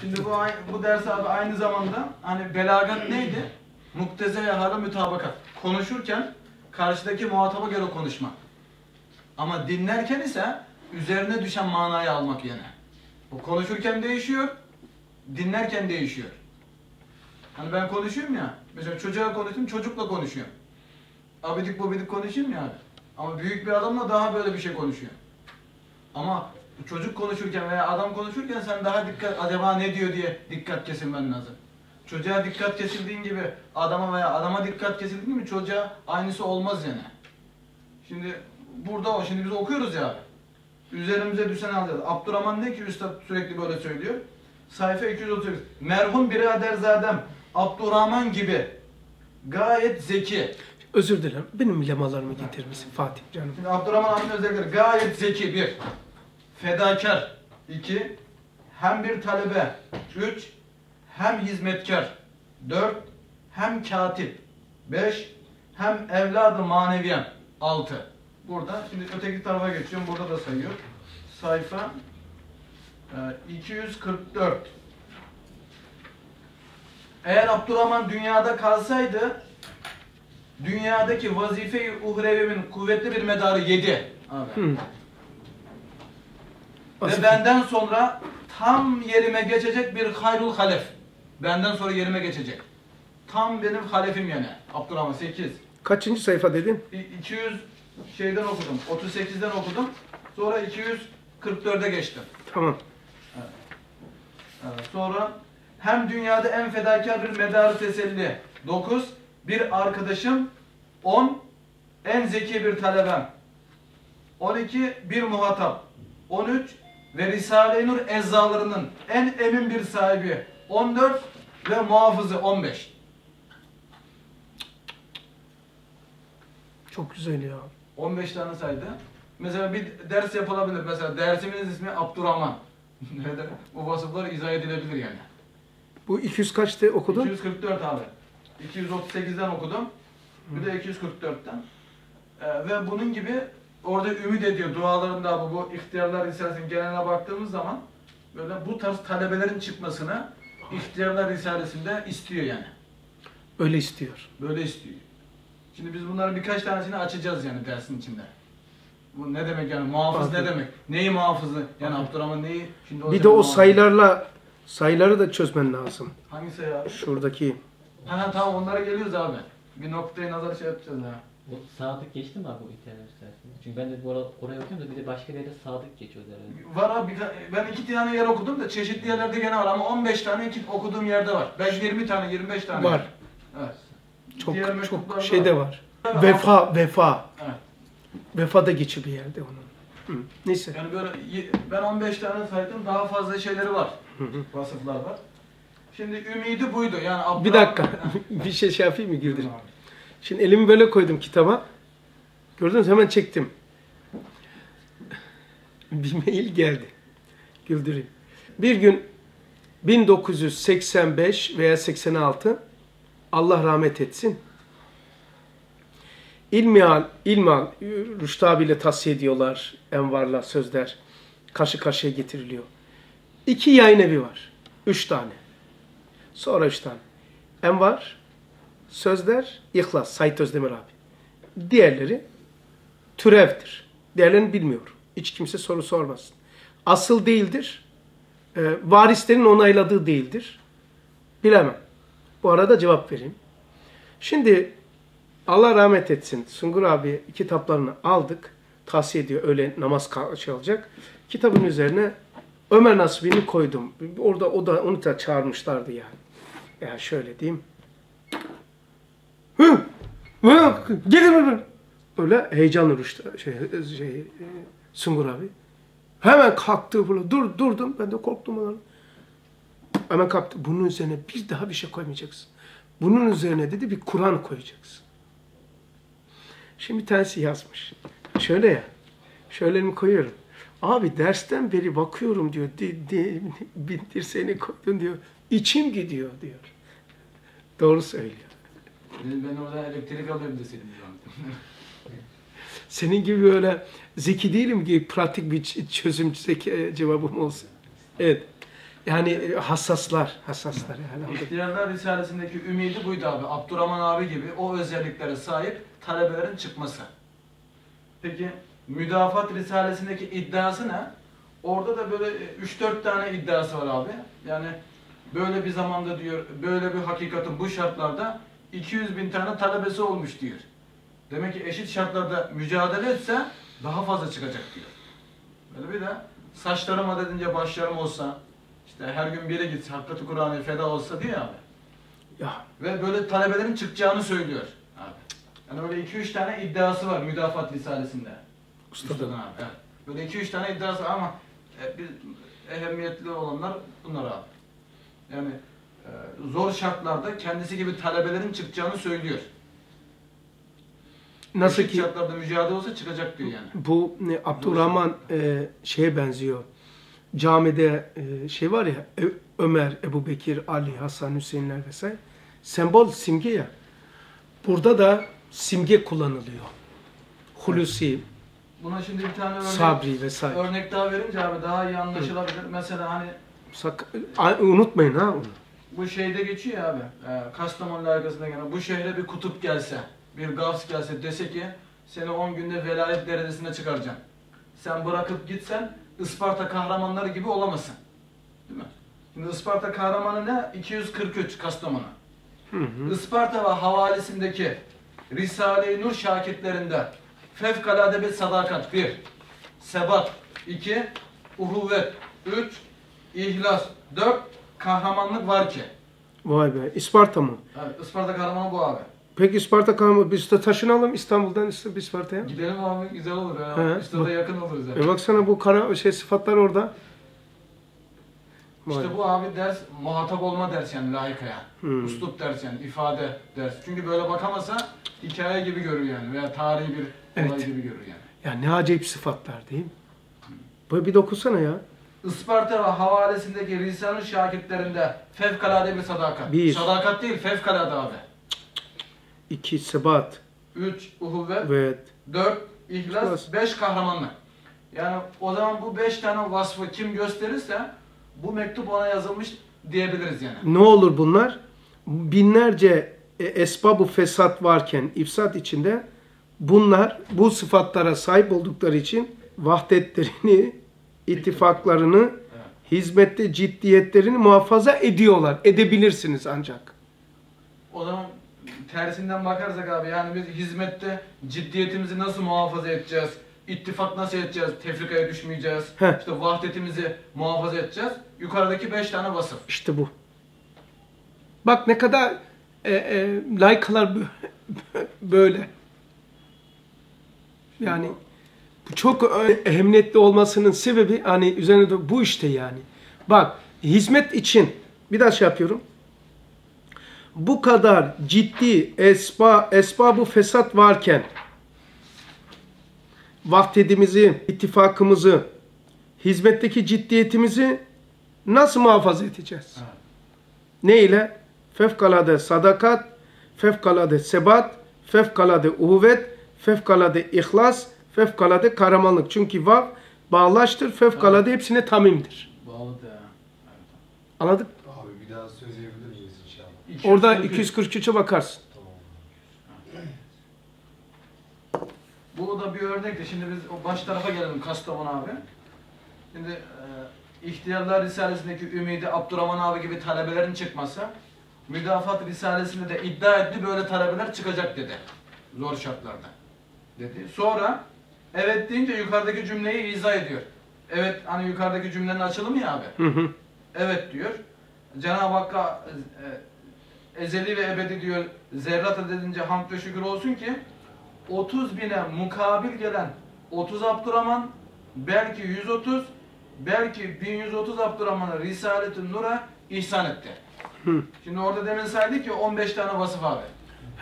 Şimdi bu bu ders abi aynı zamanda hani belagat neydi? Mukteze ve hala mütabakat. Konuşurken karşıdaki muhataba göre konuşmak. Ama dinlerken ise üzerine düşen manayı almak yani. Bu konuşurken değişiyor, dinlerken değişiyor. Hani ben konuşuyorum ya, mesela çocuğa konuştum, çocukla konuşuyorum. Abidik bobidik konuşayım ya abi. Ama büyük bir adamla daha böyle bir şey konuşuyor. Ama çocuk konuşurken veya adam konuşurken sen daha dikkat, acaba ne diyor diye dikkat kesilmen lazım. Çocuğa dikkat kesildiğin gibi adama veya adama dikkat kesildiğin gibi çocuğa aynısı olmaz yani. Şimdi burada o, şimdi biz okuyoruz ya. Üzerimize düşen alacağız. Abdurrahman ne ki üstad sürekli böyle söylüyor. Sayfa 238. Merhum biraderzadem Abdurrahman gibi gayet zeki. Özür dilerim. Benim lemalarımı getirir misin Fatih canım? Şimdi Abdurrahman abinin özellikleri gayet zeki bir. Fedakar iki. Hem bir talebe üç. Hem hizmetkar dört. Hem katip beş. Hem evladı maneviyen altı. Burada şimdi öteki tarafa geçiyorum. Burada da sayıyor. Sayfa e, 244. Eğer Abdurrahman dünyada kalsaydı dünyadaki vazife-i uhrevimin kuvvetli bir medarı yedi. Abi. Hı. Ve benden sonra tam yerime geçecek bir hayrul halef. Benden sonra yerime geçecek. Tam benim halefim yani. Abdurrahman 8. Kaçıncı sayfa dedin? İ- 200 şeyden okudum. 38'den okudum. Sonra 244'e geçtim. Tamam. Evet, Sonra hem dünyada en fedakar bir medarı teselli 9 bir arkadaşım 10 en zeki bir talebem 12 bir muhatap 13 ve Risale-i Nur eczalarının en emin bir sahibi 14 ve muhafızı 15. Çok güzel ya. 15 tane saydı. Mesela bir ders yapılabilir. Mesela dersimizin ismi Abdurrahman. Bu vasıflar izah edilebilir yani. Bu 200 kaçtı okudun? 244 abi. 238'den okudum. Bir de 244'ten. Ee, ve bunun gibi orada ümit ediyor dualarında bu, bu ihtiyarlar risalesinin geneline baktığımız zaman böyle bu tarz talebelerin çıkmasını ihtiyarlar risalesinde istiyor yani. Öyle istiyor. Böyle istiyor. Şimdi biz bunların birkaç tanesini açacağız yani dersin içinde. Bu ne demek yani muhafız ne Anladım. demek? Neyi muhafızı? Yani Abdurrahman neyi? Şimdi Bir de o muhafız. sayılarla sayıları da çözmen lazım. Hangisi ya? Şuradaki. Ha, ha tamam onlara geliyoruz abi. Bir noktaya nazar şey yapacağız ha. O Sadık geçti mi abi o internet sitesinde? Çünkü ben de bu ara, oraya okuyorum da bir de başka yerde Sadık geçiyor herhalde. Var abi birka- ben iki tane yer okudum da çeşitli yerlerde gene var ama 15 tane iki okuduğum yerde var. Belki 20 tane 25 tane. Var. Evet. Çok Diğer çok şey de var. Vefa, vefa. Evet. Vefa da geçiyor bir yerde onun. Hı. Neyse. Yani böyle y- ben 15 tane saydım daha fazla şeyleri var. Hı hı. Vasıflar var. Şimdi ümidi buydu yani Abdurrahman... Bir dakika. bir şey şey yapayım mı Güldür? Şimdi elimi böyle koydum kitaba. Gördünüz hemen çektim. Bir mail geldi. Güldüreyim. Bir gün 1985 veya 86 Allah rahmet etsin. İlmihal, İlmihal, Rüştü abiyle tavsiye ediyorlar. Envar'la sözler. Karşı karşıya getiriliyor. İki yayın evi var. Üç tane. Sonra üç tane. Envar, Sözler, İhlas, Sait Özdemir abi. Diğerleri türevdir. Diğerlerini bilmiyorum. Hiç kimse soru sormasın. Asıl değildir. E, varislerin onayladığı değildir. Bilemem. Bu arada cevap vereyim. Şimdi Allah rahmet etsin. Sungur abi kitaplarını aldık. Tavsiye ediyor öyle namaz kal- şey. Kitabın üzerine Ömer Nasibi'ni koydum. Orada o da onu da çağırmışlardı yani. Ya şöyle diyeyim. Gidin buradan. Öyle heyecanlı Rüştü, şey, şey, Sungur abi. Hemen kalktı böyle. Dur, durdum. Ben de korktum ondan. Hemen kalktı. Bunun üzerine bir daha bir şey koymayacaksın. Bunun üzerine dedi bir Kur'an koyacaksın. Şimdi bir yazmış. Şöyle ya. Şöyle koyuyorum. Abi dersten beri bakıyorum diyor. Di, di, bir dirseğini koydun diyor. İçim gidiyor diyor. Doğru söylüyor. Ben, ben orada elektrik alıyorum deseydim. Senin gibi böyle zeki değilim ki pratik bir çözüm zeki, cevabım olsun. Evet. Yani e, hassaslar, hassaslar yani. İhtiyarlar Risalesi'ndeki ümidi buydu abi. Abdurrahman abi gibi o özelliklere sahip talebelerin çıkması. Peki Müdafat Risalesi'ndeki iddiası ne? Orada da böyle 3-4 tane iddiası var abi. Yani böyle bir zamanda diyor, böyle bir hakikatin bu şartlarda 200 bin tane talebesi olmuş diyor. Demek ki eşit şartlarda mücadele etse daha fazla çıkacak diyor. Böyle bir de saçlarım adedince başlarım olsa, işte her gün biri gitse, hakikati Kur'an'a feda olsa diye abi. Ya Ve böyle talebelerin çıkacağını söylüyor abi. Yani öyle 2-3 tane iddiası var Müdafat Risalesi'nde. Üstadın abi. Evet. Böyle 2-3 tane iddiası ama e, bir ehemmiyetli olanlar bunlar abi. Yani zor şartlarda kendisi gibi talebelerin çıkacağını söylüyor. nasıl ki şartlarda mücadele olsa çıkacak diyor yani. bu ne, Abdurrahman e, şeye benziyor. Camide e, şey var ya Ömer, Ebu Bekir, Ali, Hasan, Hüseyinler vesaire. Sembol simge ya. Burada da simge kullanılıyor. Hulusi, Buna şimdi bir tane örnek, sabri vesaire. örnek daha verince abi daha iyi anlaşılabilir. Mesela hani Sak- A- unutmayın ha onu. Bu şeyde geçiyor ya abi. E, Kastamonu layıkasında gelen. Bu şehre bir kutup gelse, bir gavs gelse dese ki seni 10 günde velayet derecesine çıkaracağım. Sen bırakıp gitsen Isparta kahramanları gibi olamazsın. Değil mi? Şimdi Isparta kahramanı ne? 243 Kastamonu. Hı hı. Isparta ve havalisindeki Risale-i Nur şakirtlerinde fevkalade bir sadakat 1, sebat 2, uhuvvet 3, ihlas 4, kahramanlık var ki. Vay be. İsparta mı? Evet, Isparta kahramanı bu abi. Peki İsparta kahramanı biz de taşınalım İstanbul'dan İs- İsparta'ya. Gidelim abi güzel olur ya. He, işte bak- yakın oluruz yani. E baksana bu kara şey sıfatlar orada. İşte bu abi ders muhatap olma ders yani layıkaya. Hmm. Üslup ders yani ifade ders. Çünkü böyle bakamasa hikaye gibi görür yani veya tarihi bir olay Evet. gibi görür yani. Ya ne acayip sıfatlar değil mi? Böyle bir dokusana ya. Isparta havalesindeki Risale-i şakirtlerinde fevkalade bir sadakat. Bir. Sadakat değil fevkalade abi. İki sebat. 3 uhuvvet, Evet. 4 ihlas, İhlas. 5 kahramanlık. Yani o zaman bu 5 tane vasfı kim gösterirse bu mektup ona yazılmış diyebiliriz yani. Ne olur bunlar? Binlerce e, esbab-ı fesat varken ifsat içinde bunlar bu sıfatlara sahip oldukları için vahdetlerini, ittifaklarını, hizmette ciddiyetlerini muhafaza ediyorlar. Edebilirsiniz ancak. O zaman tersinden bakarsak abi yani biz hizmette ciddiyetimizi nasıl muhafaza edeceğiz? İttifak nasıl edeceğiz? Tefrikaya düşmeyeceğiz. Heh. İşte vahdetimizi muhafaza edeceğiz. Yukarıdaki 5 tane vasıf. İşte bu. Bak ne kadar e, e, layıklar bö- böyle. Yani çok ö- ehemmiyetli olmasının sebebi hani üzerine de bu işte yani. Bak hizmet için bir daha şey yapıyorum. Bu kadar ciddi esba, esbabı fesat varken vahdedimizi, ittifakımızı, hizmetteki ciddiyetimizi nasıl muhafaza edeceğiz? Evet. Ne ile? Fevkalade sadakat, fevkalade sebat, fevkalade uhuvvet, fevkalade ihlas, fevkalade kahramanlık. Çünkü vav bağlaştır, fevkalade hepsine tamimdir. Bağlı da. Anladık? Abi bir daha söyleyebilir miyiz inşallah? Evet. Orada 243. 243'e bakarsın. Tamam. Bu da bir örnekti. Şimdi biz o baş tarafa gelelim Kastamonu abi. Şimdi e, İhtiyarlar Risalesi'ndeki ümidi Abdurrahman abi gibi talebelerin çıkması Müdafat Risalesi'nde de iddia etti böyle talebeler çıkacak dedi. Zor şartlarda. Dedi. Sonra evet deyince yukarıdaki cümleyi izah ediyor. Evet hani yukarıdaki cümlenin açılımı ya abi. Hı hı. Evet diyor. Cenab-ı Hakk'a e, ezeli ve ebedi diyor zerrat edince hamd ve şükür olsun ki 30 bine mukabil gelen 30 Abdurrahman belki 130 belki 1130 Abdurrahman'ı Risalet-i Nur'a ihsan etti. Hı. Şimdi orada demin saydı ki 15 tane vasıf abi.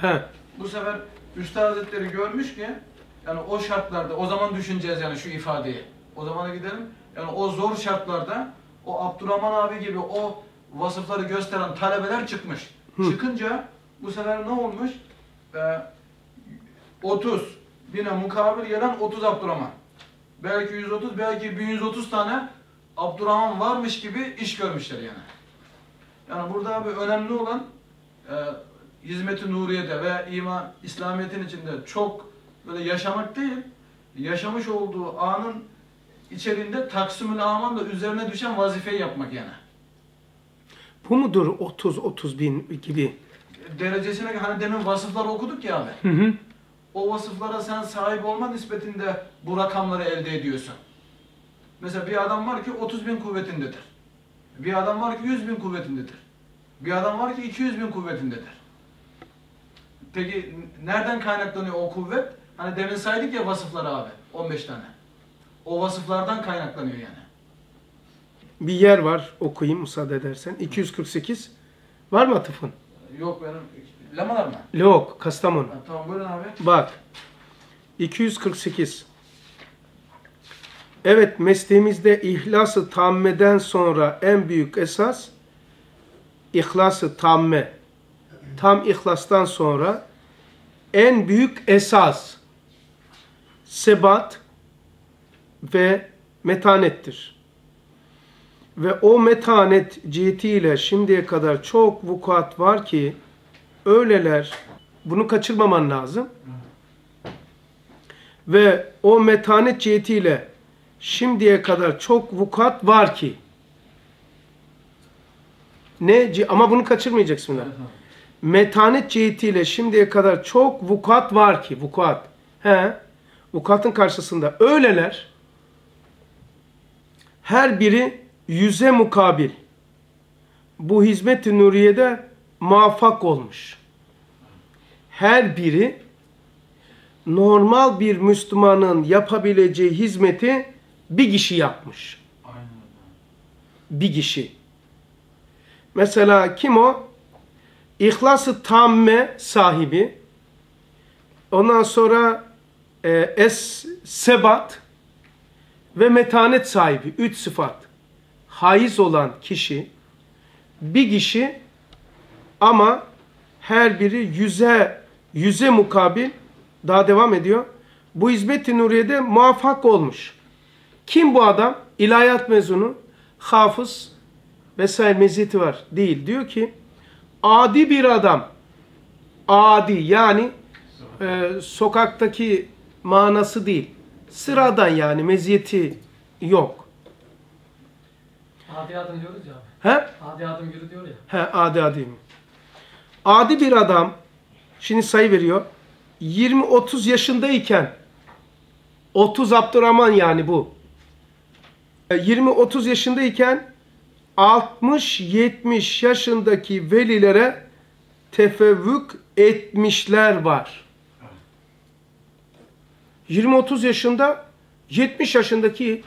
He. Bu sefer Üstad Hazretleri görmüş ki yani o şartlarda o zaman düşüneceğiz yani şu ifadeyi. O zamana gidelim. Yani o zor şartlarda o Abdurrahman abi gibi o vasıfları gösteren talebeler çıkmış. Çıkınca bu sefer ne olmuş? Ee, 30 bine mukabil gelen 30 Abdurrahman. Belki 130, belki 1130 tane Abdurrahman varmış gibi iş görmüşler yani. Yani burada abi önemli olan e, hizmet-i nuriyede ve iman, İslamiyet'in içinde çok böyle yaşamak değil, yaşamış olduğu anın içerisinde taksimül amanla üzerine düşen vazifeyi yapmak yani. Bu mudur 30-30 bin gibi? Derecesine hani demin vasıfları okuduk ya abi. Hı hı. O vasıflara sen sahip olma nispetinde bu rakamları elde ediyorsun. Mesela bir adam var ki 30 bin kuvvetindedir. Bir adam var ki 100 bin kuvvetindedir. Bir adam var ki 200 bin kuvvetindedir. Peki nereden kaynaklanıyor o kuvvet? Hani demin saydık ya vasıfları abi. 15 tane. O vasıflardan kaynaklanıyor yani. Bir yer var okuyayım müsaade edersen. 248. Var mı atıfın? Yok benim... Lamalar mı? Yok Kastamonu. Ha, tamam buyurun abi. Bak. 248. Evet mesleğimizde ihlası tammeden sonra en büyük esas ihlası tamme. Tam ihlastan sonra en büyük esas sebat ve metanettir. Ve o metanet cihetiyle şimdiye kadar çok vukuat var ki öyleler bunu kaçırmaman lazım. Ve o metanet cihetiyle şimdiye kadar çok vukuat var ki ne ama bunu kaçırmayacaksın. bunlar. Metanet cihetiyle şimdiye kadar çok vukuat var ki vukuat. He. Vukuatın karşısında öyleler her biri yüze mukabil bu hizmet-i nuriyede muvaffak olmuş. Her biri normal bir Müslümanın yapabileceği hizmeti bir kişi yapmış. Aynen. Bir kişi. Mesela kim o? İhlas-ı tamme sahibi. Ondan sonra e, es sebat ve metanet sahibi. Üç sıfat. Haiz olan kişi bir kişi ama her biri yüze yüze mukabil daha devam ediyor. Bu hizmet-i nuriyede muvaffak olmuş. Kim bu adam? İlahiyat mezunu, hafız vesaire meziyeti var. Değil. Diyor ki adi bir adam adi yani e, sokaktaki manası değil. Sıradan yani meziyeti yok. Adi adım diyoruz ya. He? Adi adım yürü diyor ya. He adi adi. Adi bir adam şimdi sayı veriyor. 20-30 yaşındayken 30 Abdurrahman yani bu. E, 20-30 yaşındayken 60-70 yaşındaki velilere tefevvük etmişler var. 20-30 yaşında 70 yaşındaki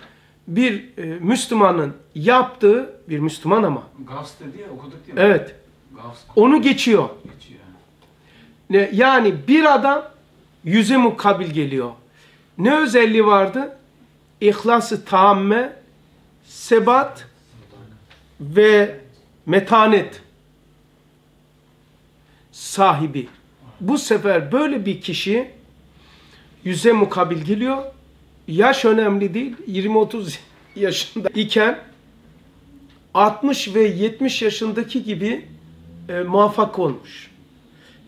bir e, Müslümanın yaptığı bir Müslüman ama Gavs dedi ya okuduk değil mi? evet Gavs onu geçiyor. geçiyor. Ne- Yani bir adam yüze mukabil geliyor. Ne özelliği vardı? İhlas-ı tamme, sebat ve metanet sahibi. Bu sefer böyle bir kişi yüze mukabil geliyor. Yaş önemli değil. 20-30 yaşında iken 60 ve 70 yaşındaki gibi e, muvaffak olmuş.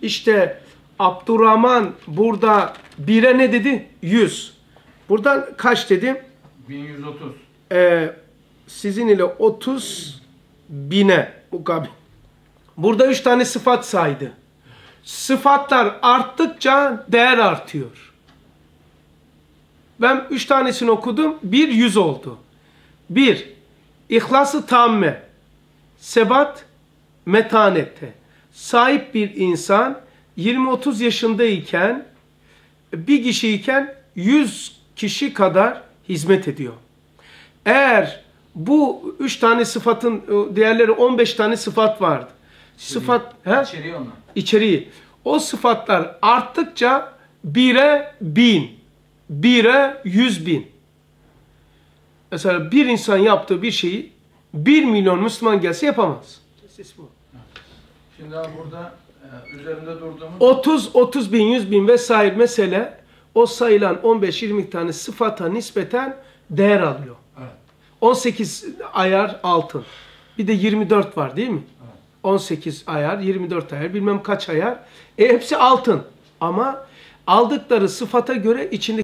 İşte Abdurrahman burada bire ne dedi? 100. Buradan kaç dedi? 1130. Ee, sizin ile 30 bine mukabil. Burada üç tane sıfat saydı. Sıfatlar arttıkça değer artıyor. Ben üç tanesini okudum. Bir yüz oldu. Bir, İhlas-ı tamme, sebat, metanette. Sahip bir insan 20-30 yaşındayken bir kişiyken 100 kişi kadar hizmet ediyor. Eğer bu üç tane sıfatın e, diğerleri 15 tane sıfat vardı. Sıfat he? İçeriği onlar. içeriği. O sıfatlar arttıkça bire bin, bire yüz bin. Mesela bir insan yaptığı bir şeyi bir milyon Müslüman gelse yapamaz. Şimdi abi burada e, üzerinde durduğumuz 30, 30 bin, 100 bin vesaire mesele o sayılan 15-20 tane sıfata nispeten değer alıyor. Evet. 18 ayar altın. Bir de 24 var değil mi? 18 ayar, 24 ayar, bilmem kaç ayar. E hepsi altın. Ama aldıkları sıfata göre içinde